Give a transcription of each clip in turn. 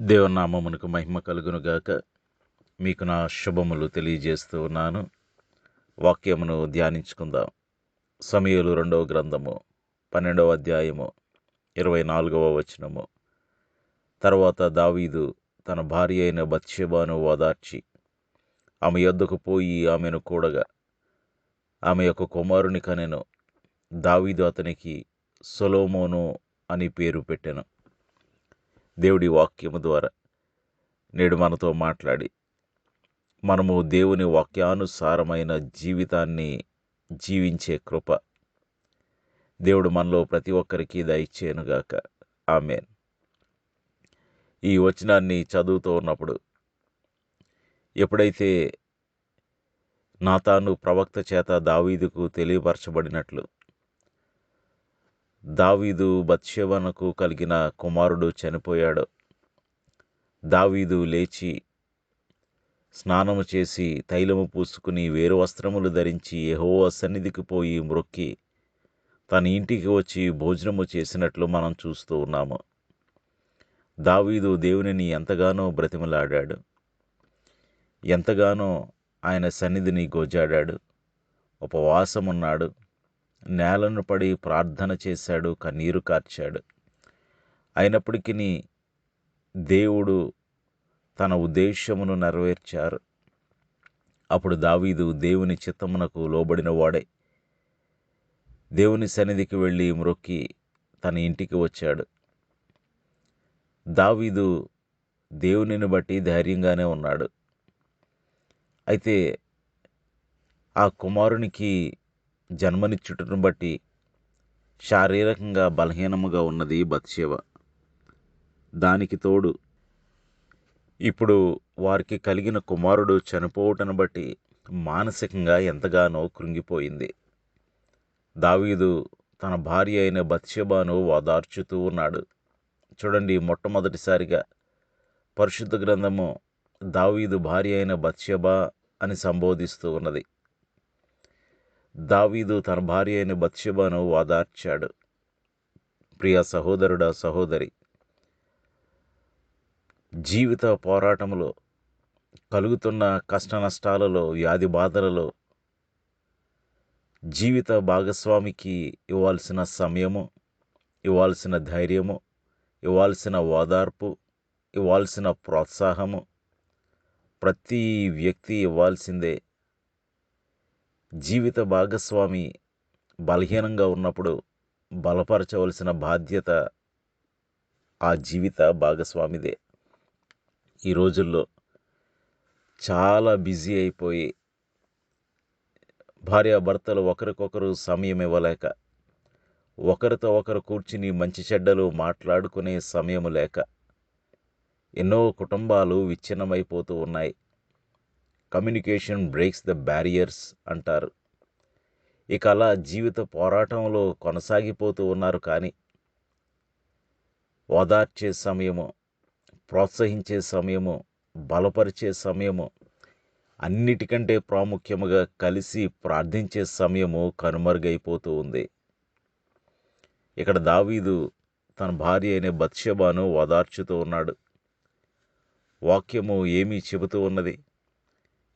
దేవనామమునకు మహిమ కలుగును గాక మీకు నా శుభములు తెలియజేస్తూ ఉన్నాను. వాక్యమును ధ్యానించుకుందాం. సమయలు రెండవ గ్రంథము పన్నెండవ అధ్యాయము ఇరవై నాలుగవ వచనము. తర్వాత దావీదు తన భార్య అయిన బత్షేబాను ఓదార్చి ఆమె యొద్దకు పోయి ఆమెను కూడగా ఆమె యొక్క కుమారుని కనెను దావీదు అతనికి సొలోమోను అని పేరు పెట్టెను. దేవుడి వాక్యము ద్వారా నేడు మనతో మాట్లాడి మనము దేవుని వాక్యానుసారమైన జీవితాన్ని జీవించే కృప దేవుడు మనలో ప్రతి ఒక్కరికి దయచేయనుగాక ఆమెన్. ఈ వచనాన్ని చదువుతూ ఉన్నప్పుడు ఎప్పుడైతే నాతాను ప్రవక్త చేత దావీదుకు తెలియపరచబడినట్లు దావీదు బత్షేవనకు కలిగిన కుమారుడు చనిపోయాడు. దావీదు లేచి స్నానము చేసి తైలము పూసుకుని వేరు వస్త్రములు ధరించి యెహోవా సన్నిధికి పోయి మ్రొక్కి తన ఇంటికి వచ్చి భోజనము చేసినట్లు మనం చూస్తూ ఉన్నాము. దావీదు దేవునిని ఎంతగానో బ్రతిమలాడాడు. ఎంతగానో ఆయన సన్నిధిని గోజాడాడు. ఉపవాసమున్నాడు. నేలను పడి ప్రార్థన చేశాడు కన్నీరు కార్చాడు. అయినప్పటికీ దేవుడు తన ఉద్దేశమును నెరవేర్చారు. అప్పుడు దావీదు దేవుని చిత్తమునకు లోబడిన వాడే. దేవుని సన్నిధికి వెళ్ళి మ్రొక్కి తన ఇంటికి వచ్చాడు. దావీదు దేవునిని బట్టి ధైర్యంగానే ఉన్నాడు. అయితే ఆ కుమారునికి జన్మనిచ్చుటను బట్టి శారీరకంగా బలహీనముగా ఉన్నది బత్సేవ దానికి తోడు ఇప్పుడు వారికి కలిగిన కుమారుడు చనిపోవటను బట్టి మానసికంగా ఎంతగానో కృంగిపోయింది. దావీదు తన భార్య అయిన బత్సేబాను ఓదార్చుతూ ఉన్నాడు. చూడండి మొట్టమొదటిసారిగా పరిశుద్ధ గ్రంథము దావీదు భార్య అయిన బత్సేబా అని సంబోధిస్తూ ఉన్నది. దావీదు తన భార్య అయిన బత్షెబాను ఓదార్చాడు ప్రియ సహోదరుడా సహోదరి జీవిత పోరాటంలో కలుగుతున్న కష్ట నష్టాలలో వ్యాధి బాధలలో జీవిత భాగస్వామికి ఇవ్వాల్సిన సమయము ఇవ్వాల్సిన ధైర్యము ఇవ్వాల్సిన ఓదార్పు ఇవ్వాల్సిన ప్రోత్సాహము ప్రతి వ్యక్తి ఇవ్వాల్సిందే. జీవిత భాగస్వామి బలహీనంగా ఉన్నప్పుడు బలపరచవలసిన బాధ్యత ఆ జీవిత భాగస్వామిదే. ఈ రోజుల్లో చాలా బిజీ అయిపోయి భార్యాభర్తలు ఒకరికొకరు సమయం ఇవ్వలేక ఒకరితో ఒకరు కూర్చుని మంచి చెడ్డలు మాట్లాడుకునే సమయం లేక ఎన్నో కుటుంబాలు విచ్ఛిన్నమైపోతూ ఉన్నాయి. కమ్యూనికేషన్ బ్రేక్స్ ద బ్యారియర్స్ అంటారు. ఇక అలా జీవిత పోరాటంలో కొనసాగిపోతూ ఉన్నారు కానీ ఓదార్చే సమయము ప్రోత్సహించే సమయము బలపరిచే సమయము అన్నిటికంటే ప్రాముఖ్యముగా కలిసి ప్రార్థించే సమయము కనుమరుగైపోతూ ఉంది. ఇక్కడ దావీదు తన భార్య అయిన బత్షబాను ఓదార్చుతూ ఉన్నాడు. వాక్యము ఏమీ చెబుతూ ఉన్నది?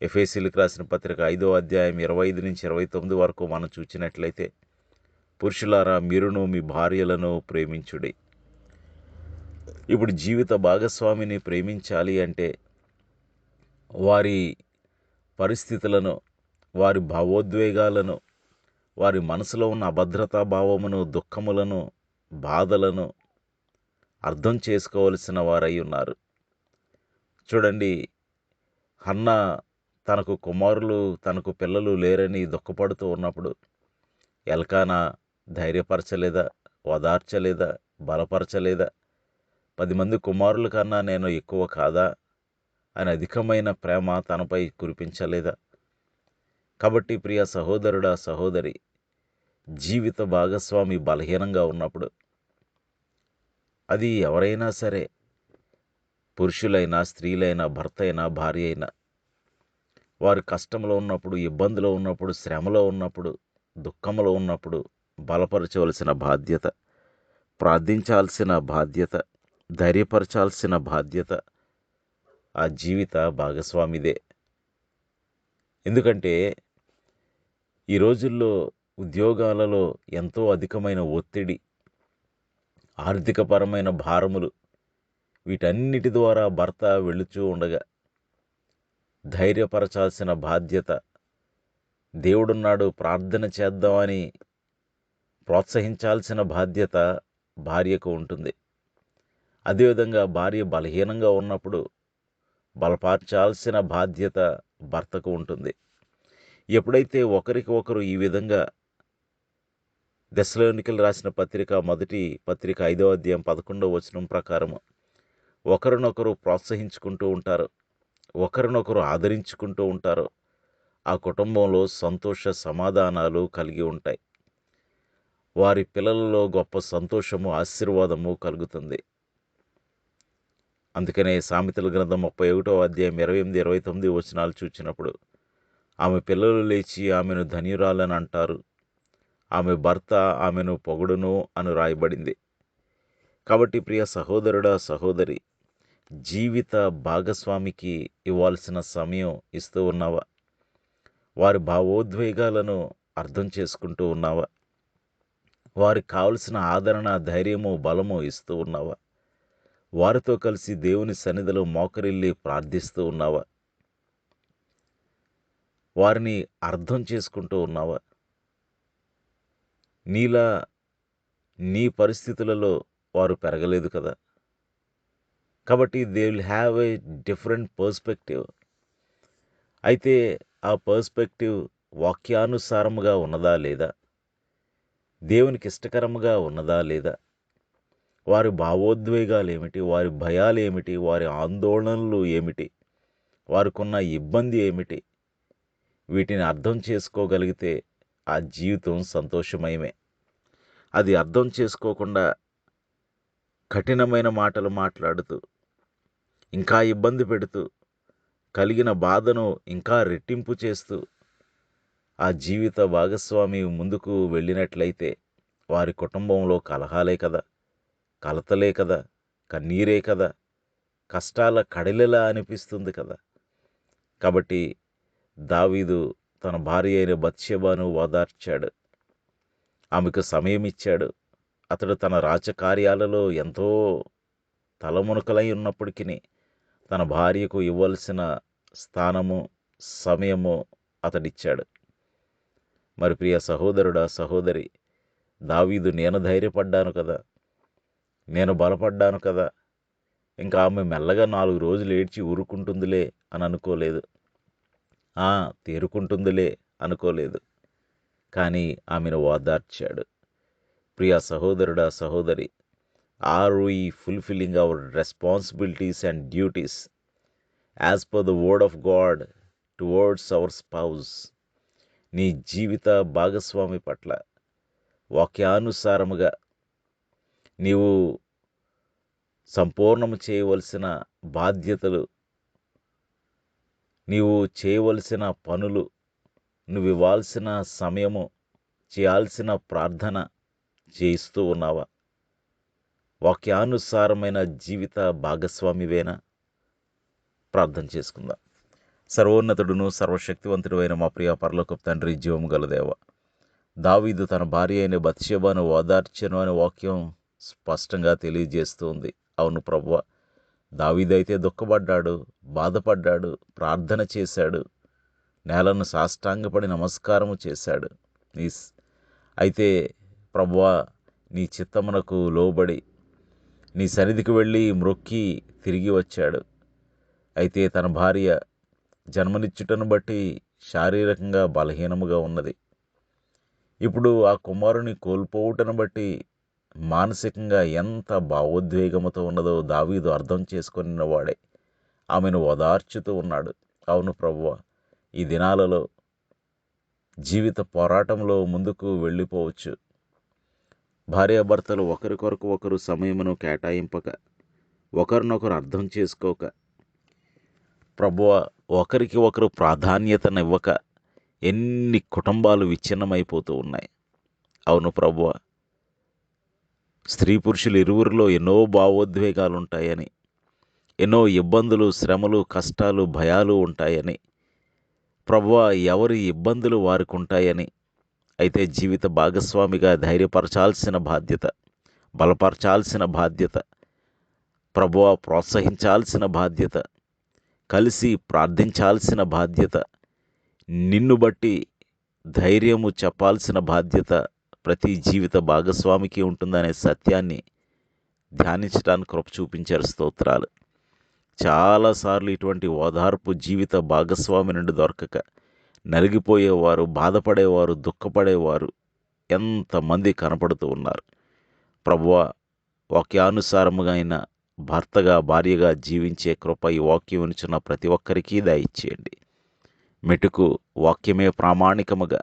ఎఫ్ఎస్సీలకు రాసిన పత్రిక ఐదో అధ్యాయం ఇరవై ఐదు నుంచి ఇరవై తొమ్మిది వరకు మనం చూచినట్లయితే పురుషులారా మీరును మీ భార్యలను ప్రేమించుడి. ఇప్పుడు జీవిత భాగస్వామిని ప్రేమించాలి అంటే వారి పరిస్థితులను వారి భావోద్వేగాలను వారి మనసులో ఉన్న అభద్రతా భావమును దుఃఖములను బాధలను అర్థం చేసుకోవలసిన వారై ఉన్నారు. చూడండి హన్న తనకు కుమారులు తనకు పిల్లలు లేరని దుఃఖపడుతూ ఉన్నప్పుడు ఎల్కానా ధైర్యపరచలేదా? ఓదార్చలేదా? బలపరచలేదా? పది మంది కుమారుల కన్నా నేను ఎక్కువ కాదా? అని అధికమైన ప్రేమ తనపై కురిపించలేదా? కాబట్టి ప్రియ సహోదరుడా సహోదరి జీవిత భాగస్వామి బలహీనంగా ఉన్నప్పుడు అది ఎవరైనా సరే పురుషులైనా స్త్రీలైనా భర్త అయినా భార్య అయినా వారు కష్టంలో ఉన్నప్పుడు ఇబ్బందిలో ఉన్నప్పుడు శ్రమలో ఉన్నప్పుడు దుఃఖంలో ఉన్నప్పుడు బలపరచవలసిన బాధ్యత ప్రార్థించాల్సిన బాధ్యత ధైర్యపరచాల్సిన బాధ్యత ఆ జీవిత భాగస్వామిదే. ఎందుకంటే ఈ రోజుల్లో ఉద్యోగాలలో ఎంతో అధికమైన ఒత్తిడి ఆర్థికపరమైన భారములు వీటన్నిటి ద్వారా భర్త వెళుచూ ఉండగా ధైర్యపరచాల్సిన బాధ్యత. దేవుడున్నాడు ప్రార్థన చేద్దామని ప్రోత్సహించాల్సిన బాధ్యత భార్యకు ఉంటుంది. అదేవిధంగా భార్య బలహీనంగా ఉన్నప్పుడు బలపరచాల్సిన బాధ్యత భర్తకు ఉంటుంది. ఎప్పుడైతే ఒకరికి ఒకరు ఈ విధంగా దశలోనికలు రాసిన పత్రిక మొదటి పత్రిక ఐదవ అధ్యాయం పదకొండవ వచనం ప్రకారము ఒకరినొకరు ప్రోత్సహించుకుంటూ ఉంటారు. ఒకరినొకరు ఆదరించుకుంటూ ఉంటారు. ఆ కుటుంబంలో సంతోష సమాధానాలు కలిగి ఉంటాయి. వారి పిల్లలలో గొప్ప సంతోషము ఆశీర్వాదము కలుగుతుంది. అందుకనే సామెతల గ్రంథం ముప్పై ఒకటో అధ్యాయం ఇరవై ఎనిమిది ఇరవై తొమ్మిది వచనాలు చూచినప్పుడు ఆమె పిల్లలు లేచి ఆమెను ధన్యురాలని అంటారు. ఆమె భర్త ఆమెను పొగుడును అని రాయబడింది. కాబట్టి ప్రియ సహోదరుడా సహోదరి జీవిత భాగస్వామికి ఇవ్వాల్సిన సమయం ఇస్తూ ఉన్నావా? వారి భావోద్వేగాలను అర్థం చేసుకుంటూ ఉన్నావా? వారికి కావలసిన ఆదరణ ధైర్యము బలము ఇస్తూ ఉన్నావా? వారితో కలిసి దేవుని సన్నిధిలో మోకరిల్లి ప్రార్థిస్తూ ఉన్నావా? వారిని అర్థం చేసుకుంటూ ఉన్నావా? నీలా నీ పరిస్థితులలో వారు పెరగలేదు కదా? కాబట్టి they will have a different perspective అయితే ఆ పర్స్పెక్టివ్ వాక్యానుసారముగా ఉన్నదా లేదా? దేవునికి ఇష్టకరముగా ఉన్నదా లేదా? వారి భావోద్వేగాలు ఏమిటి? వారి భయాలు ఏమిటి? వారి ఆందోళనలు ఏమిటి? వారికున్న ఇబ్బంది ఏమిటి? వీటిని అర్థం చేసుకోగలిగితే ఆ జీవితం సంతోషమయమే. అది అర్థం చేసుకోకుండా కఠినమైన మాటలు మాట్లాడుతూ ఇంకా ఇబ్బంది పెడుతూ కలిగిన బాధను ఇంకా రెట్టింపు చేస్తూ ఆ జీవిత భాగస్వామి ముందుకు వెళ్ళినట్లయితే వారి కుటుంబంలో కలహాలే కదా కలతలే కదా కన్నీరే కదా కష్టాల కడలిలా అనిపిస్తుంది కదా. కాబట్టి దావీదు తన భార్య అయిన బత్సెబాను ఓదార్చాడు. ఆమెకు సమయం ఇచ్చాడు. అతడు తన రాజకార్యాలలో ఎంతో తలమునకలై ఉన్నప్పటికీ తన భార్యకు ఇవ్వాల్సిన స్థానము సమయము అతడిచ్చాడు. మరి ప్రియ సహోదరుడా సహోదరి దావీదు నేను ధైర్యపడ్డాను కదా? నేను బలపడ్డాను కదా? ఇంకా ఆమె మెల్లగా నాలుగు రోజులు ఏడ్చి ఊరుకుంటుందిలే అని అనుకోలేదు. ఆ తేరుకుంటుందిలే అనుకోలేదు. కానీ ఆమెను ఓదార్చాడు. ప్రియ సహోదరుడా సహోదరి are we fulfilling our responsibilities and duties as per the word of God towards our spouse నీ జీవిత భాగస్వామి పట్ల వాక్యానుసారముగా నీవు సంపూర్ణము చేయవలసిన బాధ్యతలు నీవు చేయవలసిన పనులు నువ్వు ఇవ్వాల్సిన సమయము చేయాల్సిన ప్రార్థన చేయిస్తూ ఉన్నావా? వాక్యానుసారమైన జీవిత భాగస్వామివేనా? ప్రార్థన చేసుకుందాం. సర్వోన్నతుడును సర్వశక్తివంతుడు అయిన మా ప్రియ పరలోకపు తండ్రి జీవం గలదేవ దావీదు తన భార్య అయిన బత్సేబాను ఓదార్చను అనే వాక్యం స్పష్టంగా తెలియజేస్తుంది. అవును ప్రభువ దావీదైతే దుఃఖపడ్డాడు బాధపడ్డాడు ప్రార్థన చేశాడు నేలను సాష్టాంగపడి నమస్కారము చేశాడు. నీ అయితే ప్రభువా నీ చిత్తమునకు లోబడి నీ సన్నిధికి వెళ్ళి మ్రొక్కి తిరిగి వచ్చాడు. అయితే తన భార్య జన్మనిచ్చుటను బట్టి శారీరకంగా బలహీనముగా ఉన్నది. ఇప్పుడు ఆ కుమారుని కోల్పోవుటను బట్టి మానసికంగా ఎంత భావోద్వేగముతో ఉన్నదో దావీదు అర్థం చేసుకుని వాడే. ఆమెను ఓదార్చుతూ ఉన్నాడు. అవును ప్రభువ ఈ దినాలలో జీవిత పోరాటంలో ముందుకు వెళ్ళిపోవచ్చు. భార్యాభర్తలు ఒకరికొరకు ఒకరు సమయమును కేటాయింపక ఒకరినొకరు అర్థం చేసుకోక ప్రభువ ఒకరికి ఒకరు ప్రాధాన్యతనివ్వక ఎన్ని కుటుంబాలు విచ్ఛిన్నమైపోతూ ఉన్నాయి. అవును ప్రభువ స్త్రీ పురుషులు ఇరువురిలో ఎన్నో భావోద్వేగాలు ఉంటాయని ఎన్నో ఇబ్బందులు శ్రమలు కష్టాలు భయాలు ఉంటాయని ప్రభువ ఎవరి ఇబ్బందులు వారికి ఉంటాయని అయితే జీవిత భాగస్వామిగా ధైర్యపరచాల్సిన బాధ్యత బలపరచాల్సిన బాధ్యత ప్రభువ ప్రోత్సహించాల్సిన బాధ్యత కలిసి ప్రార్థించాల్సిన బాధ్యత నిన్ను బట్టి ధైర్యము చెప్పాల్సిన బాధ్యత ప్రతి జీవిత భాగస్వామికి ఉంటుందనే సత్యాన్ని ధ్యానించడానికి కృప చూపించారు స్తోత్రాలు. చాలాసార్లు ఇటువంటి ఓదార్పు జీవిత భాగస్వామి నుండి దొరకక నలిగిపోయేవారు బాధపడేవారు దుఃఖపడేవారు ఎంతమంది కనపడుతూ ఉన్నారు. ప్రభువ వాక్యానుసారముగా అయిన భర్తగా భార్యగా జీవించే కృప ఈ వాక్యం ఉంచున్న ప్రతి ఒక్కరికి దయచేయండి. మెటుకు వాక్యమే ప్రామాణికముగా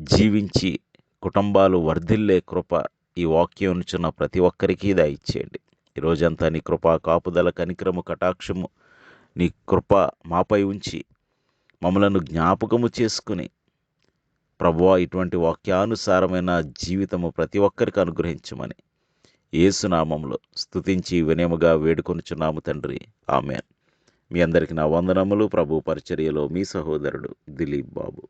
జీవించి కుటుంబాలు వర్ధిల్లే కృప ఈ వాక్యం ఉంచున్న ప్రతి ఒక్కరికి దయచేయండి. ఈరోజంతా నీ కృప కాపుదల కనికరము కటాక్షము నీ కృప మాపై ఉంచి మమ్మలను జ్ఞాపకము చేసుకుని ప్రభువా ఇటువంటి వాక్యానుసారమైన జీవితము ప్రతి ఒక్కరికి అనుగ్రహించమని ఏసునామంలో స్తుతించి వినయముగా వేడుకొనుచున్నాము తండ్రి. ఆమెన్. మీ అందరికి నా వందనములు. ప్రభు పరిచర్యలో మీ సహోదరుడు దిలీప్ బాబు.